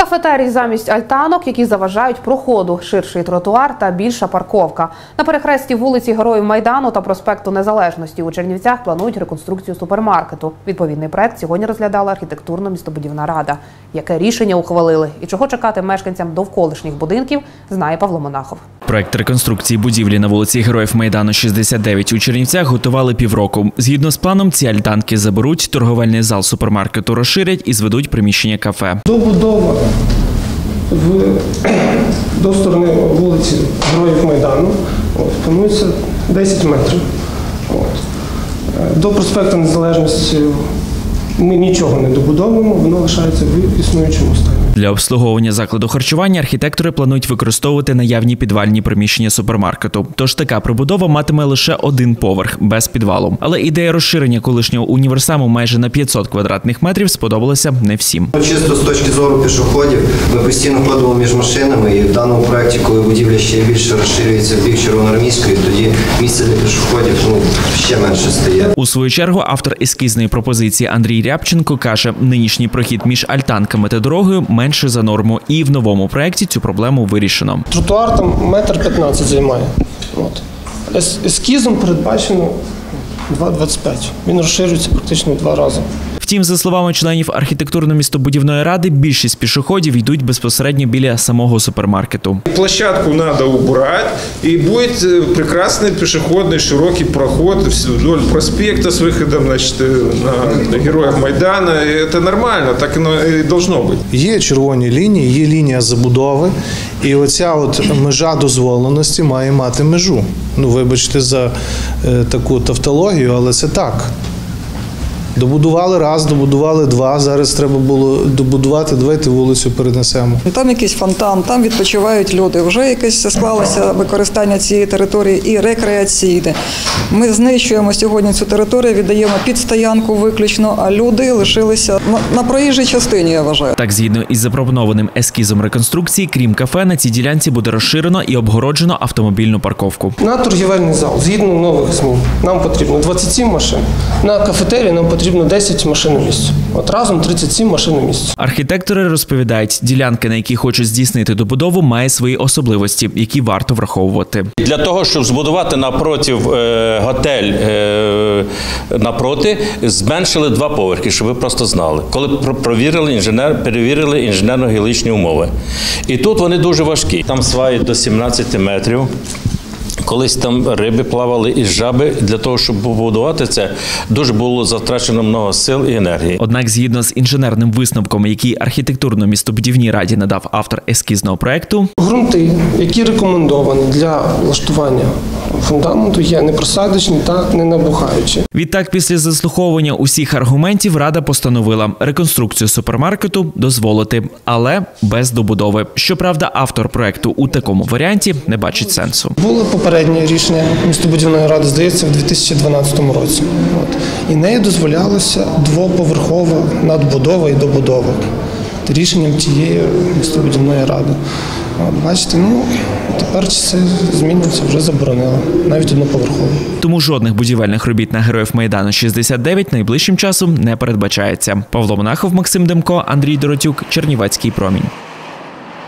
Кафетерій замість альтанок, які заважають проходу, ширший тротуар та більша парковка. На перехресті вулиці Героїв Майдану та проспекту Незалежності у Чернівцях планують реконструкцію супермаркету. Відповідний проект сьогодні розглядала архітектурно-містобудівна рада. Яке рішення ухвалили і чого чекати мешканцям довколишніх будинків, знає Павло Монахов. Проект реконструкції будівлі на вулиці Героїв Майдану 69 у Чернівцях готували півроку. Згідно з планом, ці альтанки заберуть, торговельний зал супермаркету розширять і зведуть приміщення кафе. Добудова в, до сторони вулиці Героїв Майдану от, планується 10 метрів. От. Е, До проспекту Незалежності ми нічого не добудовуємо, воно лишається в існуючому стані. Для обслуговування закладу харчування архітектори планують використовувати наявні підвальні приміщення супермаркету. Тож така прибудова матиме лише один поверх без підвалу. Але ідея розширення колишнього універсаму майже на 500 квадратних метрів сподобалася не всім. Чисто з точки зору пішоходів, ми постійно ходимо між машинами, і в даному проєкті, коли будівля ще більше розширюється в бік Червоноармійської, тоді місце для пішоходів ну, ще менше стає. У свою чергу автор ескізної пропозиції Андрій Рябченко каже, нинішній прохід між альтанками та дорогою менше за норму, і в новому проєкті цю проблему вирішено. Тротуар там метр 15 займає. От. Ес- Ескізом передбачено 2,25. Він розширюється практично два рази. Втім, за словами членів архітектурно-містобудівної ради, більшість пішоходів йдуть безпосередньо біля самого супермаркету. Площадку надо убрать, и будет э, прекрасный пешеходный широкий проход вдоль проспекта с выходом значит, э, на Героев Майдана. И это нормально, так оно и должно быть. Є червоні лінії, є лінія забудови, і оця от межа дозволеності має мати межу. Ну, вибачте за е, таку тавтологію, але це так. Добудували раз, добудували два. Зараз треба було добудувати. Давайте вулицю перенесемо. Там якийсь фонтан, там відпочивають люди. Вже якесь склалося використання цієї території і рекреаційне. Ми знищуємо сьогодні цю територію, віддаємо під стоянку виключно, а люди лишилися на, на проїжджій частині, я вважаю. Так, згідно із запропонованим ескізом реконструкції, крім кафе, на цій ділянці буде розширено і обгороджено автомобільну парковку. На торгівельний зал, згідно нових змін, нам потрібно 27 машин. На кафетерії нам потрібно 10 машин на місце. От разом 37 машин на місце. Архітектори розповідають, ділянка, на якій хочуть здійснити добудову, має свої особливості, які варто враховувати. Для того, щоб збудувати напротив е, готель е, напроти, зменшили два поверхи, щоб ви просто знали. Коли про- провірили інженер, перевірили інженерно-геологічні умови. І тут вони дуже важкі. Там сваї до 17 метрів. Колись там риби плавали і жаби. Для того, щоб побудувати це, дуже було затрачено много сил і енергії. Однак, згідно з інженерним висновком, який архітектурно-містобудівній раді надав автор ескізного проекту, Грунти, які рекомендовані для влаштування фундаменту, є непросадочні та не набухаючі. Відтак, після заслуховування усіх аргументів, рада постановила реконструкцію супермаркету дозволити, але без добудови. Щоправда, автор проекту у такому варіанті не бачить сенсу. Було попереднє рішення містобудівної ради, здається, в 2012 році. От. І нею дозволялося двоповерхова надбудова і добудова рішенням тієї містобудівної ради. От, бачите, ну тепер це зміниться вже заборонили, навіть одноповерхову. Тому жодних будівельних робіт на героїв майдану 69 найближчим часом не передбачається. Павло Монахов, Максим Демко, Андрій Доротюк, Чернівецький промінь.